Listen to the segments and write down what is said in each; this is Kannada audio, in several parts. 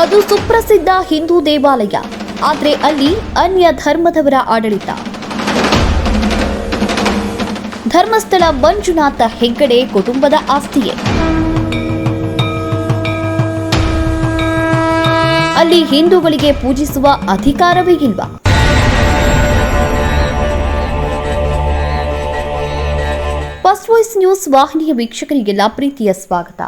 ಅದು ಸುಪ್ರಸಿದ್ಧ ಹಿಂದೂ ದೇವಾಲಯ. ಆದರೆ ಅಲ್ಲಿ ಅನ್ಯ ಧರ್ಮದವರ ಆಡಳಿತ. ಧರ್ಮಸ್ಥಳ ಮಂಜುನಾಥ ಹೆಗ್ಗಡೆ ಕುಟುಂಬದ ಆಸ್ತಿಯೇ. ಅಲ್ಲಿ ಹಿಂದೂಗಳಿಗೆ ಪೂಜಿಸುವ ಅಧಿಕಾರವೇ ಇಲ್ವಾ? ಫಸ್ಟ್ ವಾಯ್ಸ್ ನ್ಯೂಸ್ ವಾಹಿನಿಯ ವೀಕ್ಷಕರಿಗೆಲ್ಲ ಪ್ರೀತಿಯ ಸ್ವಾಗತ.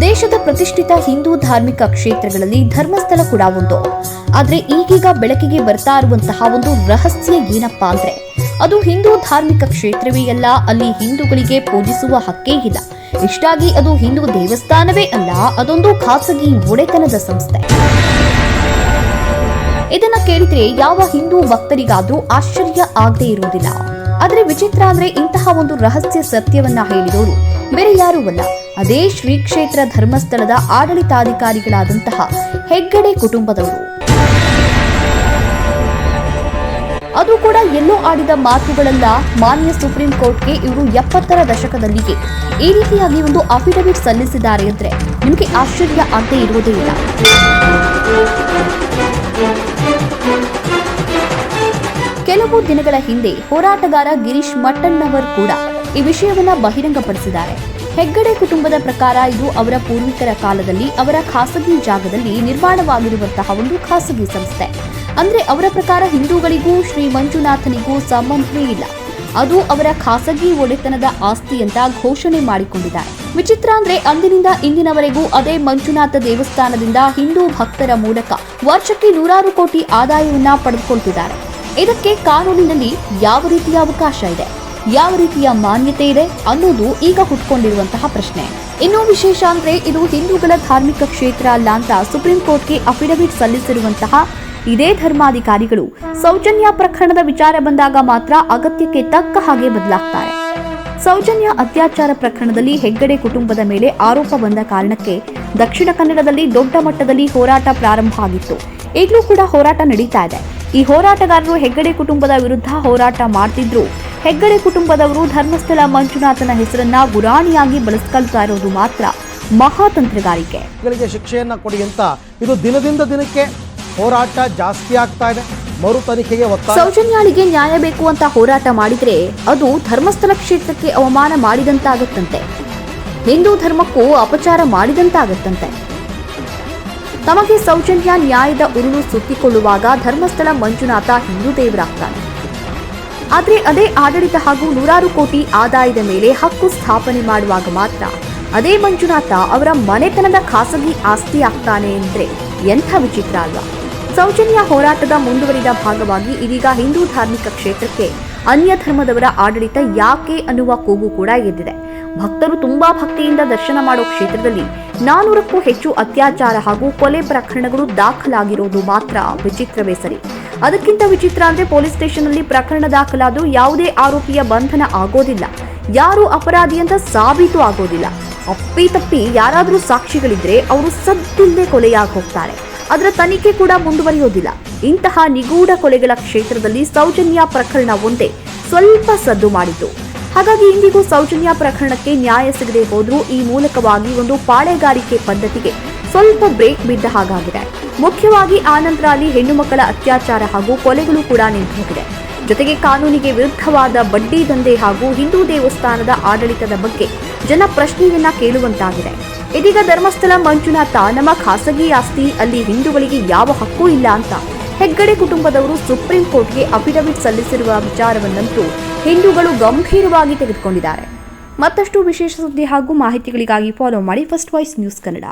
ದೇಶದ ಪ್ರತಿಷ್ಠಿತ ಹಿಂದೂ ಧಾರ್ಮಿಕ ಕ್ಷೇತ್ರಗಳಲ್ಲಿ ಧರ್ಮಸ್ಥಳ ಕೂಡ ಒಂದು. ಆದರೆ ಈಗೀಗ ಬೆಳಕಿಗೆ ಬರ್ತಾ ಇರುವಂತಹ ಒಂದು ರಹಸ್ಯ ಏನಪ್ಪಾ ಅಂದ್ರೆ, ಅದು ಹಿಂದೂ ಧಾರ್ಮಿಕ ಕ್ಷೇತ್ರವೇ ಅಲ್ಲ, ಅಲ್ಲಿ ಹಿಂದೂಗಳಿಗೆ ಪೂಜಿಸುವ ಹಕ್ಕೇ ಇಲ್ಲ. ಇಷ್ಟಾಗಿ ಅದು ಹಿಂದೂ ದೇವಸ್ಥಾನವೇ ಅಲ್ಲ, ಅದೊಂದು ಖಾಸಗಿ ಒಡೆತನದ ಸಂಸ್ಥೆ. ಇದನ್ನ ಕೇಳಿದ್ರೆ ಯಾವ ಹಿಂದೂ ಭಕ್ತರಿಗಾದ್ರೂ ಆಶ್ಚರ್ಯ ಆಗದೆ ಇರುವುದಿಲ್ಲ. ಆದ್ರೆ ವಿಚಿತ್ರ ಅಂದ್ರೆ ಇಂತಹ ಒಂದು ರಹಸ್ಯ ಸತ್ಯವನ್ನ ಹೇಳಿದವರು ಬೇರೆ ಯಾರೂ ಅಲ್ಲ. ಅದೇ ಶ್ರೀ ಕ್ಷೇತ್ರ ಧರ್ಮಸ್ಥಳದ ಆಡಳಿತಾಧಿಕಾರಿಗಳಾದಂತಹ ಹೆಗ್ಗಡೆ ಕುಟುಂಬದವರು. ಅದು ಕೂಡ ಎಲ್ಲೋ ಆಡಿದ ಮಾತುಗಳೆಲ್ಲ, ಮಾನ್ಯ ಸುಪ್ರೀಂ ಕೋರ್ಟ್ಗೆ ಇವರು ಎಪ್ಪತ್ತರ ದಶಕದಲ್ಲಿಯೇ ಈ ರೀತಿಯಾಗಿ ಒಂದು ಅಫಿಡವಿಟ್ ಸಲ್ಲಿಸಿದ್ದಾರೆ ಅಂದ್ರೆ ನಿಮಗೆ ಆಶ್ಚರ್ಯ ಆಗದೆ ಇರುವುದೇ ಇಲ್ಲ. ಕೆಲವು ದಿನಗಳ ಹಿಂದೆ ಹೋರಾಟಗಾರ ಗಿರೀಶ್ ಮಟ್ಟಣ್ಣವರ್ ಕೂಡ ಈ ವಿಷಯವನ್ನ ಬಹಿರಂಗಪಡಿಸಿದ್ದಾರೆ. ಹೆಗ್ಗಡೆ ಕುಟುಂಬದ ಪ್ರಕಾರ ಇದು ಅವರ ಪೂರ್ವಿಕರ ಕಾಲದಲ್ಲಿ ಅವರ ಖಾಸಗಿ ಜಾಗದಲ್ಲಿ ನಿರ್ಮಾಣವಾಗಿರುವಂತಹ ಒಂದು ಖಾಸಗಿ ಸಂಸ್ಥೆ. ಅಂದ್ರೆ ಅವರ ಪ್ರಕಾರ ಹಿಂದೂಗಳಿಗೂ, ಶ್ರೀ ಮಂಜುನಾಥನಿಗೂ ಸಂಬಂಧವೇ ಇಲ್ಲ. ಅದು ಅವರ ಖಾಸಗಿ ಒಡೆತನದ ಆಸ್ತಿ ಅಂತ ಘೋಷಣೆ ಮಾಡಿಕೊಂಡಿದ್ದಾರೆ. ವಿಚಿತ್ರ ಅಂದ್ರೆ ಅಂದಿನಿಂದ ಇಂದಿನವರೆಗೂ ಅದೇ ಮಂಜುನಾಥ ದೇವಸ್ಥಾನದಿಂದ ಹಿಂದೂ ಭಕ್ತರ ಮೂಲಕ ವರ್ಷಕ್ಕೆ ನೂರಾರು ಕೋಟಿ ಆದಾಯವನ್ನ ಪಡೆದುಕೊಳ್ತಿದ್ದಾರೆ. ಇದಕ್ಕೆ ಕಾನೂನಿನಲ್ಲಿ ಯಾವ ರೀತಿಯ ಅವಕಾಶ ಇದೆ? ಯಾವ ರೀತಿಯ ಮಾನ್ಯತೆ ಇದೆ ಅನ್ನೋದು ಈಗ ಹುಟ್ಕೊಂಡಿರುವಂತಹ ಪ್ರಶ್ನೆ. ಇನ್ನೂ ವಿಶೇಷ ಅಂದ್ರೆ ಇದು ಹಿಂದೂಗಳ ಧಾರ್ಮಿಕ ಕ್ಷೇತ್ರ ಅಲ್ಲ ಅಂತ ಸುಪ್ರೀಂ ಕೋರ್ಟ್ಗೆ ಅಫಿಡವಿಟ್ ಸಲ್ಲಿಸಿರುವಂತಹ ಇದೇ ಧರ್ಮಾಧಿಕಾರಿಗಳು ಸೌಜನ್ಯ ಪ್ರಕರಣದ ವಿಚಾರ ಬಂದಾಗ ಮಾತ್ರ ಅಗತ್ಯಕ್ಕೆ ತಕ್ಕ ಹಾಗೆ ಬದಲಾಗ್ತಾರೆ. ಸೌಜನ್ಯ ಅತ್ಯಾಚಾರ ಪ್ರಕರಣದಲ್ಲಿ ಹೆಗ್ಗಡೆ ಕುಟುಂಬದ ಮೇಲೆ ಆರೋಪ ಬಂದ ಕಾರಣಕ್ಕೆ ದಕ್ಷಿಣ ಕನ್ನಡದಲ್ಲಿ ದೊಡ್ಡ ಮಟ್ಟದಲ್ಲಿ ಹೋರಾಟ ಪ್ರಾರಂಭ ಆಗಿತ್ತು. ಈಗಲೂ ಕೂಡ ಹೋರಾಟ ನಡೀತಾ ಇದೆ. ಈ ಹೋರಾಟಗಾರರು ಹೆಗ್ಗಡೆ ಕುಟುಂಬದ ವಿರುದ್ಧ ಹೋರಾಟ ಮಾಡ್ತಿದ್ರು. ಹೆಗ್ಗಡೆ ಕುಟುಂಬದವರು ಧರ್ಮಸ್ಥಳ ಮಂಜುನಾಥನ ಹೆಸರನ್ನ ಗುರಾಣಿಯಾಗಿ ಬಳಸ್ಕೊಳ್ತಾ ಇರೋದು ಮಾತ್ರ ಮಹಾತಂತ್ರಗಾರಿಕೆ. ಶಿಕ್ಷೆಯನ್ನ ಕೊಡಿ ಅಂತ ಇದು ದಿನದಿಂದ ದಿನಕ್ಕೆ ಹೋರಾಟ ಜಾಸ್ತಿ ಆಗ್ತಾ ಇದೆ. ಮರು ತನಿಖೆಗೆ ಸೌಜನ್ಯಾಳಿಗೆ ನ್ಯಾಯ ಬೇಕು ಅಂತ ಹೋರಾಟ ಮಾಡಿದ್ರೆ ಅದು ಧರ್ಮಸ್ಥಳ ಕ್ಷೇತ್ರಕ್ಕೆ ಅವಮಾನ ಮಾಡಿದಂತಾಗತ್ತಂತೆ. ಹಿಂದೂ ಧರ್ಮಕ್ಕೂ ಅಪಚಾರ ಮಾಡಿದಂತಾಗತ್ತಂತೆ. ತಮಗೆ ಸೌಜನ್ಯ ನ್ಯಾಯದ ಉರುಳು ಸುತ್ತಿಕೊಳ್ಳುವಾಗ ಧರ್ಮಸ್ಥಳ ಮಂಜುನಾಥ ಹಿಂದೂ ದೇವರಾಗ್ತಾನೆ. ಆದ್ರೆ ಅದೇ ಆಡಳಿತ ಹಾಗೂ ನೂರಾರು ಕೋಟಿ ಆದಾಯದ ಮೇಲೆ ಹಕ್ಕು ಸ್ಥಾಪನೆ ಮಾಡುವಾಗ ಮಾತ್ರ ಅದೇ ಮಂಜುನಾಥ ಅವರ ಮನೆತನದ ಖಾಸಗಿ ಆಸ್ತಿ ಆಗ್ತಾನೆ ಅಂದ್ರೆ ಎಂಥ ವಿಚಿತ್ರ ಅಲ್ವಾ? ಸೌಜನ್ಯ ಹೋರಾಟದ ಮುಂದುವರಿದ ಭಾಗವಾಗಿ ಇದೀಗ ಹಿಂದೂ ಧಾರ್ಮಿಕ ಕ್ಷೇತ್ರಕ್ಕೆ ಅನ್ಯ ಧರ್ಮದವರ ಆಡಳಿತ ಯಾಕೆ ಅನ್ನುವ ಕೂಗು ಕೂಡ ಎದ್ದಿದೆ. ಭಕ್ತರು ತುಂಬಾ ಭಕ್ತಿಯಿಂದ ದರ್ಶನ ಮಾಡೋ ಕ್ಷೇತ್ರದಲ್ಲಿ ನಾನೂರಕ್ಕೂ ಹೆಚ್ಚು ಅತ್ಯಾಚಾರ ಹಾಗೂ ಕೊಲೆ ಪ್ರಕರಣಗಳು ದಾಖಲಾಗಿರೋದು ಮಾತ್ರ ವಿಚಿತ್ರವೇ ಸರಿ. ಅದಕ್ಕಿಂತ ವಿಚಿತ್ರ ಅಂದ್ರೆ ಪೊಲೀಸ್ ಸ್ಟೇಷನ್ ಅಲ್ಲಿ ಪ್ರಕರಣ ದಾಖಲಾದರೂ ಯಾವುದೇ ಆರೋಪಿಯ ಬಂಧನ ಆಗೋದಿಲ್ಲ. ಯಾರು ಅಪರಾಧಿ ಅಂತ ಸಾಬೀತು ಆಗೋದಿಲ್ಲ. ಅಪ್ಪಿ ತಪ್ಪಿ ಯಾರಾದರೂ ಸಾಕ್ಷಿಗಳಿದ್ರೆ ಅವರು ಸದ್ದಿಲ್ಲದೆ ಕೊಲೆಯಾಗಿ ಹೋಗ್ತಾರೆ. ಅದರ ತನಿಖೆ ಕೂಡ ಮುಂದುವರಿಯೋದಿಲ್ಲ. ಇಂತಹ ನಿಗೂಢ ಕೊಲೆಗಳ ಕ್ಷೇತ್ರದಲ್ಲಿ ಸೌಜನ್ಯ ಪ್ರಕರಣ ಒಂದೇ ಸ್ವಲ್ಪ ಸದ್ದು ಮಾಡಿತು. ಹಾಗಾಗಿ ಇಂದಿಗೂ ಸೌಜನ್ಯ ಪ್ರಕರಣಕ್ಕೆ ನ್ಯಾಯ ಸಿಗದೆ ಹೋದರೂ ಈ ಮೂಲಕವಾಗಿ ಒಂದು ಪಾಳೆಗಾರಿಕೆ ಪದ್ಧತಿಗೆ ಸ್ವಲ್ಪ ಬ್ರೇಕ್ ಬಿದ್ದ ಹಾಗಾಗಿದೆ. ಮುಖ್ಯವಾಗಿ ಆ ನಂತರ ಅಲ್ಲಿ ಹೆಣ್ಣು ಮಕ್ಕಳ ಅತ್ಯಾಚಾರ ಹಾಗೂ ಕೊಲೆಗಳು ಕೂಡ ನಿಂತು ಹೋಗಿದೆ ಜೊತೆಗೆ ಕಾನೂನಿಗೆ ವಿರುದ್ಧವಾದ ಬಡ್ಡಿ ದಂಧೆ ಹಾಗೂ ಹಿಂದೂ ದೇವಸ್ಥಾನದ ಆಡಳಿತದ ಬಗ್ಗೆ ಜನ ಪ್ರಶ್ನೆಯನ್ನ ಕೇಳುವಂತಾಗಿದೆ. ಇದೀಗ ಧರ್ಮಸ್ಥಳ ಮಂಜುನಾಥ ನಮ್ಮ ಖಾಸಗಿ ಆಸ್ತಿ, ಅಲ್ಲಿ ಹಿಂದೂಗಳಿಗೆ ಯಾವ ಹಕ್ಕೂ ಇಲ್ಲ ಅಂತ ಹೆಗ್ಗಡೆ ಕುಟುಂಬದವರು ಸುಪ್ರೀಂ ಕೋರ್ಟ್ಗೆ ಅಫಿಡವಿಟ್ ಸಲ್ಲಿಸಿರುವ ವಿಚಾರವನ್ನಂತೂ ಹಿಂದೂಗಳು ಗಂಭೀರವಾಗಿ ತೆಗೆದುಕೊಂಡಿದ್ದಾರೆ. ಮತ್ತಷ್ಟು ವಿಶೇಷ ಸುದ್ದಿ ಹಾಗೂ ಮಾಹಿತಿಗಳಿಗಾಗಿ ಫಾಲೋ ಮಾಡಿ ಫಸ್ಟ್ ವಾಯ್ಸ್ ನ್ಯೂಸ್ ಕನ್ನಡ